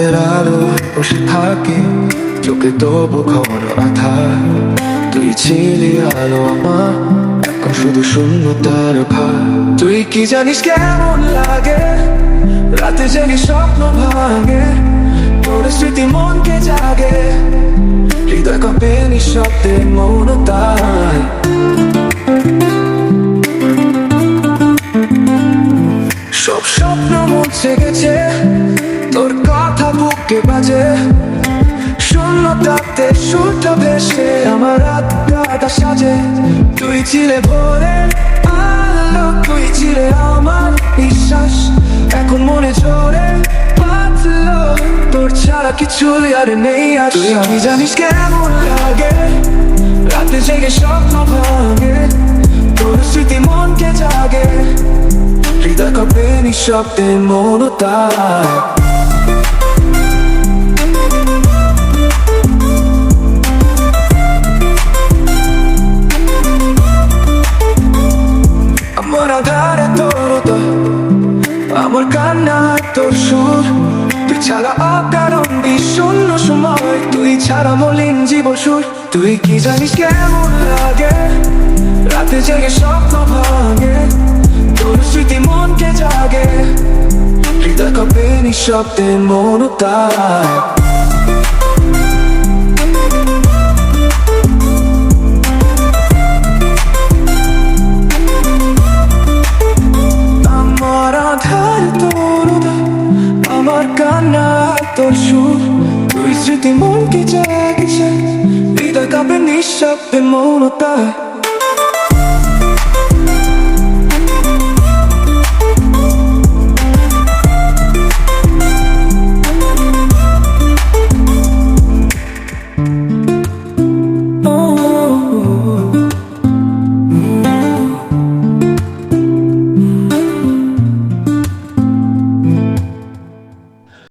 চাঁদের আলো বসে থাকে, চোখে তবু ঘন তুই আলো তুই কি জানিস কেমন লাগে? রাতে জেগে স্বপ্ন ভাঙে, তোর স্মৃতি মনকে জাগে। হৃদয় কাঁপে নিঃশব্দে মৌনতায় বুকে বাজে? শূন্যতাতে সুরটা ভেসে আমার আত্মাটা সাজে। তুই ছিলে ভোরে, আলো, তুই ছিলে আমার বিশ্বাস এখন মনে ঝরে বাঁচলো তোর ছাড়া কিছু আর নেই আর তুই আমি জানিস কেমন লাগে, রাতে জেগে স্বপ্ন ভাঙে, তোর স্মৃতি মনকে জাগে। হৃদয় কাঁপে নিঃশব্দে মনতায় আমার আধারে তোর উদয় আমার তোর সুর, তুই ছাড়া অকারণ শূন্য সময়, তুই ছাড়া মলিন জীব সুর তুই কি জানিস কেমন লাগে? রাতে জেগে স্বপ্ন ভাঙে, তোর স্মৃতি মনকে জাগে। হৃদয় কাঁপে নিঃশব্দে মনতায় আমার কান্না তোর সুর। তুই স্মৃতি মনকে জাগিস? হৃদয় কাঁপে নিঃশব্দে মৌনতায়।